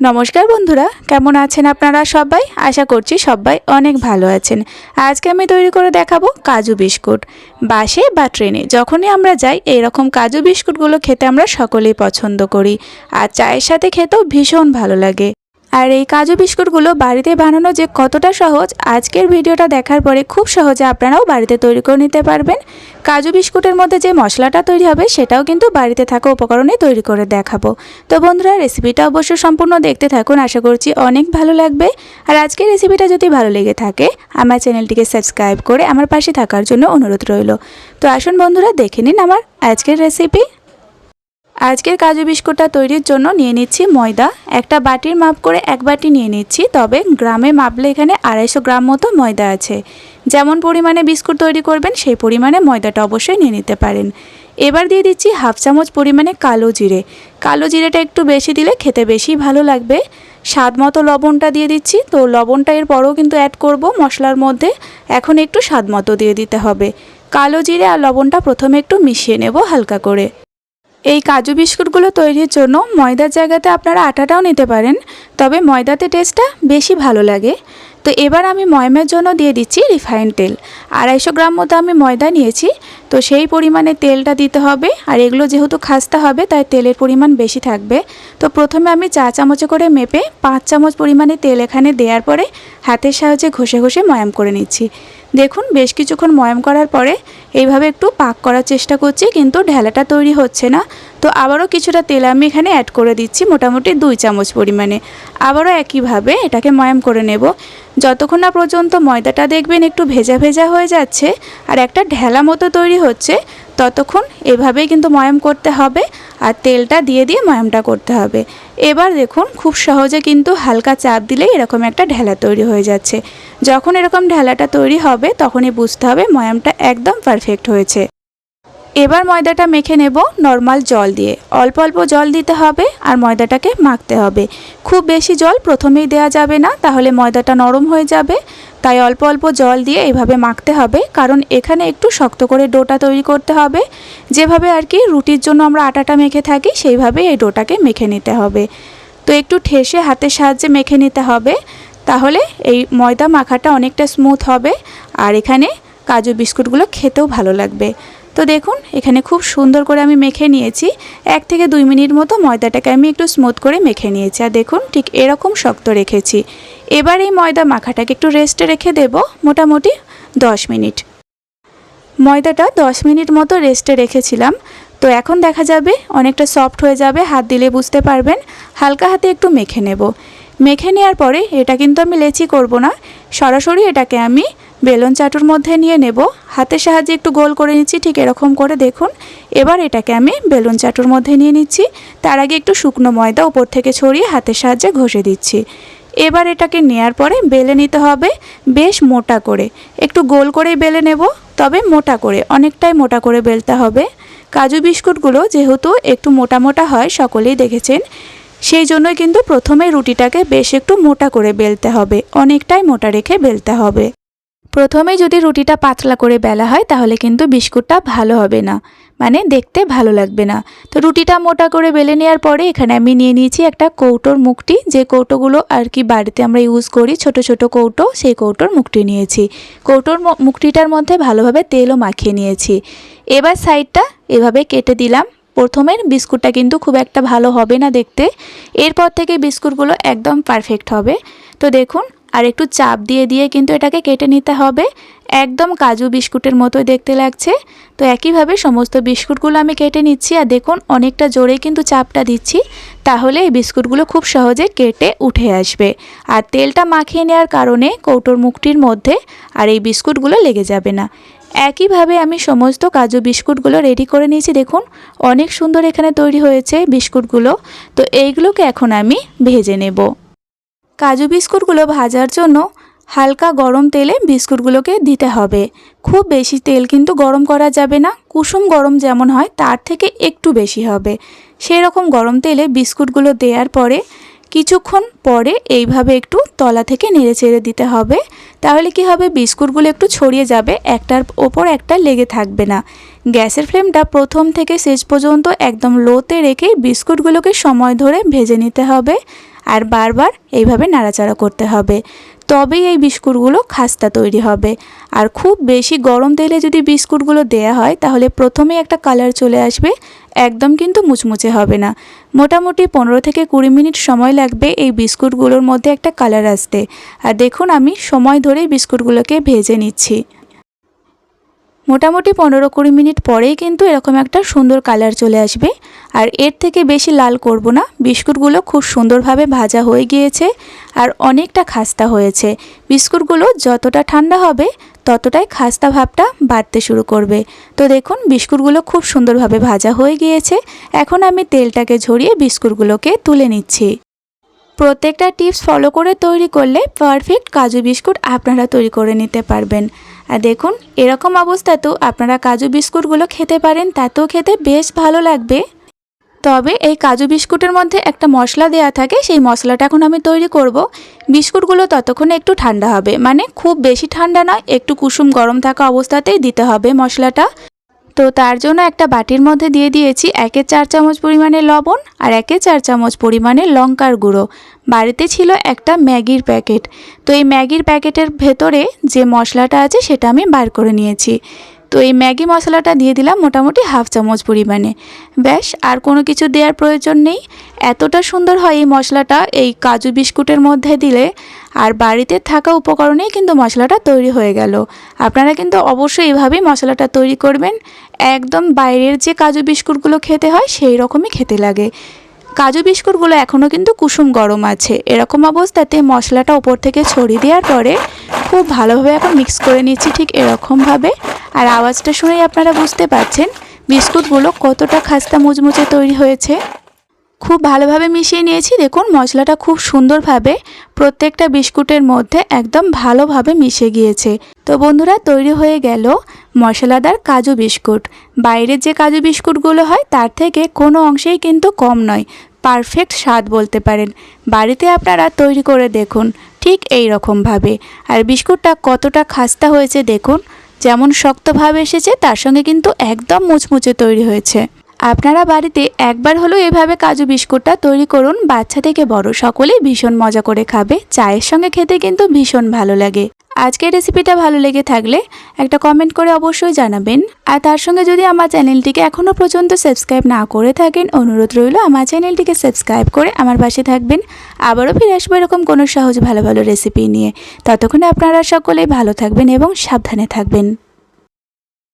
নমস্কার বন্ধুরা, কেমন আছেন আপনারা সবাই? আশা করছি সবাই অনেক ভালো আছেন। আজকে আমি তৈরি করে দেখাবো কাজু বিস্কুট। বাসে বা ট্রেনে যখনই আমরা যাই এরকম কাজু বিস্কুটগুলো খেতে আমরা সকলেই পছন্দ করি। আর চায়ের সাথে খেতেও ভীষণ ভালো লাগে। আর এই কাজু বিস্কুটগুলো বাড়িতে বানানো যে কতটা সহজ, আজকের ভিডিওটা দেখার পরে খুব সহজে আপনারাও বাড়িতে তৈরি করে নিতে পারবেন। কাজু বিস্কুটের মধ্যে যে মশলাটা তৈরি হবে, সেটাও কিন্তু বাড়িতে থাকা উপকরণে তৈরি করে দেখাবো। তো বন্ধুরা রেসিপিটা অবশ্য সম্পূর্ণ দেখতে থাকুন, আশা করছি অনেক ভালো লাগবে। আর আজকের রেসিপিটা যদি ভালো লেগে থাকে, আমার চ্যানেলটিকে সাবস্ক্রাইব করে আমার পাশে থাকার জন্য অনুরোধ রইল। তো আসুন বন্ধুরা, দেখে নিন আমার আজকের রেসিপি আজকের কাজু বিস্কুটটা তৈরির জন্য নিয়ে নিচ্ছি ময়দা। একটা বাটির মাপ করে এক বাটি নিয়ে নিচ্ছি, তবে গ্রামে মাপলে এখানে আড়াইশো গ্রাম মতো ময়দা আছে। যেমন পরিমাণে বিস্কুট তৈরি করবেন, সেই পরিমাণে ময়দাটা অবশ্যই নিয়ে নিতে পারেন। এবার দিয়ে দিচ্ছি হাফ চামচ পরিমাণে কালো জিরে। কালো জিরেটা একটু বেশি দিলে খেতে বেশি ভালো লাগবে। স্বাদ মতো লবণটা দিয়ে দিচ্ছি, তো লবণটা এর পরেও কিন্তু অ্যাড করব মশলার মধ্যে। এখন একটু স্বাদ মতো দিয়ে দিতে হবে। কালো জিরে আর লবণটা প্রথমে একটু মিশিয়ে নেব হালকা করে। এই কাজু বিস্কুটগুলো তৈরির জন্য ময়দার জায়গাতে আপনারা আটাটাও নিতে পারেন, তবে ময়দাতে টেস্টটা বেশি ভালো লাগে। তো এবার আমি ময়মের জন্য দিয়ে দিচ্ছি রিফাইন তেল। আড়াইশো গ্রাম মতো আমি ময়দা নিয়েছি, তো সেই পরিমাণে তেলটা দিতে হবে, আর এগুলো যেহেতু খাস্তা হবে, তাই তেলের পরিমাণ বেশি থাকবে। তো প্রথমে আমি চা চামচে করে মেপে পাঁচ চামচ পরিমাণে তেল এখানে দেওয়ার পরে হাতের সাহায্যে ঘষে ঘষে ময়াম করে নিচ্ছি। দেখুন, বেশ কিছুক্ষণ ময়াম করার পরে এইভাবে একটু পাক করার চেষ্টা করছি, কিন্তু ঢেলাটা তৈরি হচ্ছে না। তো আবারও কিছুটা তেল আমি এখানে অ্যাড করে দিচ্ছি, মোটামুটি দুই চামচ পরিমাণে। আবারও একইভাবে এটাকে ময়াম করে নেব। যতক্ষণ না পর্যন্ত ময়দাটা দেখবেন একটু ভেজা ভেজা হয়ে যাচ্ছে, আর একটা ঢেলা মতো তৈরি হচ্ছে ততক্ষণ এভাবেই কিন্তু ময়াম করতে হবে আর তেলটা দিয়ে দিয়ে ময়ামটা করতে হবে। এবার দেখুন খুব সহজে কিন্তু হালকা চাপ দিলেই এরকম একটা ঢেলা তৈরি হয়ে যাচ্ছে। যখন এরকম ঢেলাটা তৈরি হবে তখনই বুঝতে হবে ময়ামটা একদম পারফেক্ট হয়েছে। এবার ময়দাটা মেখে নেব নর্মাল জল দিয়ে। অল্প অল্প জল দিতে হবে আর ময়দাটাকে মাখতে হবে। খুব বেশি জল প্রথমেই দেওয়া যাবে না, তাহলে ময়দাটা নরম হয়ে যাবে। তাই অল্প অল্প জল দিয়ে এইভাবে মাখতে হবে, কারণ এখানে একটু শক্ত করে ডোটা তৈরি করতে হবে। যেভাবে আর কি রুটির জন্য আমরা আটাটা মেখে থাকি সেইভাবে এই ডোটাকে মেখে নিতে হবে। তো একটু ঠেসে হাতের সাহায্যে মেখে নিতে হবে, তাহলে এই ময়দা মাখাটা অনেকটা স্মুথ হবে, আর এখানে কাজু বিস্কুটগুলো খেতেও ভালো লাগবে। তো দেখুন, এখানে খুব সুন্দর করে আমি মেখে নিয়েছি, এক থেকে দুই মিনিট মতো ময়দাটাকে আমি একটু স্মুথ করে মেখে নিয়েছি, আর দেখুন ঠিক এরকম শক্ত রেখেছি। এবার এই ময়দা মাখাটাকে একটু রেস্টে রেখে দেব মোটামুটি দশ মিনিট। ময়দাটা দশ মিনিট মতো রেস্টে রেখেছিলাম। তো এখন দেখা যাবে অনেকটা সফট হয়ে যাবে, হাত দিলে বুঝতে পারবেন। হালকা হাতে একটু মেখে নেব। মেখে নেওয়ার পরে এটা কিন্তু আমি লেচি করব না। সরাসরি এটাকে আমি বেলন চাটুর মধ্যে নিয়ে নেব। হাতের সাহায্যে একটু গোল করে নিচ্ছি, ঠিক এরকম করে দেখুন। এবার এটাকে আমি বেলুন চাটুর মধ্যে নিয়ে নিচ্ছি। তার আগে একটু শুকনো ময়দা উপর থেকে ছড়িয়ে হাতের সাহায্যে ঘষে দিচ্ছি। এবার এটাকে নেয়ার পরে বেলে নিতে হবে বেশ মোটা করে। একটু গোল করেই বেলে নেব, তবে মোটা করে, অনেকটাই মোটা করে বেলতে হবে। কাজু বিস্কুটগুলো যেহেতু একটু মোটা মোটা হয়, সকলেই দেখেছেন, সেই জন্যই কিন্তু প্রথমে রুটিটাকে বেশ একটু মোটা করে বেলতে হবে, অনেকটাই মোটা রেখে বেলতে হবে। প্রথমে যদি রুটিটা পাতলা করে বেলা হয়, তাহলে কিন্তু বিস্কুটটা ভালো হবে না। মানে দেখতে ভালো লাগবে না। তো রুটিটা মোটা করে বেলে নেওয়ার পরে এখানে আমি নিয়ে নিয়েছি একটা কৌটোর মুখটি। যে কৌটোগুলো আর কি বাড়িতে আমরা ইউজ করি, ছোট ছোট কৌটো, সেই কৌটোর মুখটি নিয়েছি। কৌটোর মুখটিটার মধ্যে ভালোভাবে তেলও মাখিয়ে নিয়েছি। এবার সাইডটা এভাবে কেটে দিলাম। প্রথমের বিস্কুটটা কিন্তু খুব একটা ভালো হবে না দেখতে। এরপর থেকে বিস্কুটগুলো একদম পারফেক্ট হবে। তো দেখুন, আর একটু চাপ দিয়ে দিয়ে কিন্তু এটাকে কেটে নিতে হবে। একদম কাজু বিস্কুটের মতোই দেখতে লাগছে। তো একইভাবে সমস্ত বিস্কুটগুলো আমি কেটে নিচ্ছি আর দেখুন, অনেকটা জোরে কিন্তু চাপটা দিচ্ছি। তাহলে এই বিস্কুটগুলো খুব সহজে কেটে উঠে আসবে। আর তেলটা মাখিয়ে নেওয়ার কারণে কৌটোর মুখটির মধ্যে আর এই বিস্কুটগুলো লেগে যাবে না। একইভাবে আমি সমস্ত কাজু বিস্কুটগুলো রেডি করে নিয়েছি। দেখুন, অনেক সুন্দর এখানে তৈরি হয়েছে বিস্কুটগুলো। তো এইগুলোকে এখন আমি ভেজে নেব। কাজু বিস্কুটগুলো ভাজার জন্য হালকা গরম তেলে বিস্কুটগুলোকে দিতে হবে। খুব বেশি তেল কিন্তু গরম করা যাবে না, কুসুম গরম যেমন হয় তার থেকে একটু বেশি হবে। সেই রকম গরম তেলে বিস্কুটগুলো দেওয়ার পরে কিছুক্ষণ পরে এইভাবে একটু তলা থেকে নেড়ে চেড়ে দিতে হবে। তাহলে কি হবে? বিস্কুটগুলো একটু ছড়িয়ে যাবে, একটার ওপর একটা লেগে থাকবে না। গ্যাসের ফ্লেমটা প্রথম থেকে শেষ পর্যন্ত একদম লোতে রেখে বিস্কুটগুলোকে সময় ধরে ভেজে নিতে হবে। আর বারবার এইভাবে নাড়াচাড়া করতে হবে। তবেই এই বিস্কুটগুলো খাস্তা তৈরি হবে। আর খুব বেশি গরম তেলে যদি বিস্কুটগুলো দেয়া হয়, তাহলে প্রথমেই একটা কালার চলে আসবে। একদম কিন্তু মুচমুচে হবে না। মোটামুটি পনেরো থেকে কুড়ি মিনিট সময় লাগবে এই বিস্কুটগুলোর মধ্যে একটা কালার আসতে। আর দেখুন, আমি সময় ধরেই বিস্কুটগুলোকে ভেজে নিচ্ছি। মোটামুটি পনেরো কুড়ি মিনিট পরেই কিন্তু এরকম একটা সুন্দর কালার চলে আসবে। আর এর থেকে বেশি লাল করব না। বিস্কুটগুলো খুব সুন্দরভাবে ভাজা হয়ে গিয়েছে আর অনেকটা খাস্তা হয়েছে। বিস্কুটগুলো যতটা ঠান্ডা হবে, ততটাই খাস্তা ভাবটা বাড়তে শুরু করবে। তো দেখুন, বিস্কুটগুলো খুব সুন্দরভাবে ভাজা হয়ে গিয়েছে। এখন আমি তেলটাকে ঝরিয়ে বিস্কুটগুলোকে তুলে নিচ্ছি। প্রত্যেকটা টিপস ফলো করে তৈরি করলে পারফেক্ট কাজু বিস্কুট আপনারা তৈরি করে নিতে পারবেন। আর দেখুন, এরকম অবস্থাতেও আপনারা কাজু বিস্কুটগুলো খেতে পারেন, তাতেও খেতে বেশ ভালো লাগবে। তবে এই কাজু বিস্কুটের মধ্যে একটা মশলা দেয়া থাকে, সেই মশলাটা এখন আমি তৈরি করব। বিস্কুটগুলো ততক্ষণে একটু ঠান্ডা হবে মানে খুব বেশি ঠান্ডা নয়, একটু কুসুম গরম থাকা অবস্থাতেই দিতে হবে মশলাটা। তো তার জন্য একটা বাটির মধ্যে দিয়ে দিয়েছি একে চার চামচ পরিমাণে লবণ আর একে চার চামচ পরিমাণে লঙ্কার গুঁড়ো। বাড়িতে ছিল একটা ম্যাগির প্যাকেট। তো এই ম্যাগির প্যাকেটের ভেতরে যে মশলাটা আছে সেটা আমি বার করে নিয়েছি। তো এই ম্যাগি মশলাটা দিয়ে দিলাম মোটামুটি হাফ চামচ পরিমাণে। ব্যাস, আর কোনো কিছু দেওয়ার প্রয়োজন নেই। এতটা সুন্দর হয় এই মশলাটা, এই কাজু বিস্কুটের মধ্যে দিলে। আর বাড়িতে থাকা উপকরণেই কিন্তু মশলাটা তৈরি হয়ে গেল। আপনারা কিন্তু অবশ্যই এভাবেই মশলাটা তৈরি করবেন। একদম বাইরের যে কাজু বিস্কুটগুলো খেতে হয়, সেই রকমই খেতে লাগে। কাজু বিস্কুটগুলো এখনও কিন্তু কুসুম গরম আছে। এরকম অবস্থাতে মশলাটা ওপর থেকে ছড়িয়ে দেওয়ার পরে খুব ভালোভাবে এখন মিক্স করে নিচ্ছি ঠিক এরকমভাবে। আর আওয়াজটা শুনেই আপনারা বুঝতে পারছেন বিস্কুটগুলো কতটা খাস্তা মুচমুচে তৈরি হয়েছে। খুব ভালোভাবে মিশিয়ে নিয়েছি। দেখুন, মশলাটা খুব সুন্দরভাবে প্রত্যেকটা বিস্কুটের মধ্যে একদম ভালোভাবে মিশে গিয়েছে। তো বন্ধুরা, তৈরি হয়ে গেল মশলাদার কাজু বিস্কুট। বাইরের যে কাজু বিস্কুটগুলো হয়, তার থেকে কোনো অংশেই কিন্তু কম নয়। পারফেক্ট স্বাদ বলতে পারেন। বাড়িতে আপনারা তৈরি করে দেখুন, ঠিক এই রকমভাবে। আর বিস্কুটটা কতটা খাস্তা হয়েছে দেখুন। যেমন শক্তভাবে এসেছে, তার সঙ্গে কিন্তু একদম মুচমুচে তৈরি হয়েছে। আপনারা বাড়িতে একবার হলেও এভাবে কাজু বিস্কুটটা তৈরি করুন। বাচ্চা থেকে বড় সকলেই ভীষণ মজা করে খাবে। চায়ের সঙ্গে খেতে কিন্তু ভীষণ ভালো লাগে। আজকের রেসিপিটা ভালো লেগে থাকলে একটা কমেন্ট করে অবশ্যই জানাবেন। আর তার সঙ্গে যদি আমার চ্যানেলটিকে এখনও পর্যন্ত সাবস্ক্রাইব না করে থাকেন, অনুরোধ রইল আমার চ্যানেলটিকে সাবস্ক্রাইব করে আমার পাশে থাকবেন। আবারও ফিরে আসব এরকম কোনো সহজ ভালো ভালো রেসিপি নিয়ে। ততক্ষণে আপনারা সকলেই ভালো থাকবেন এবং সাবধানে থাকবেন।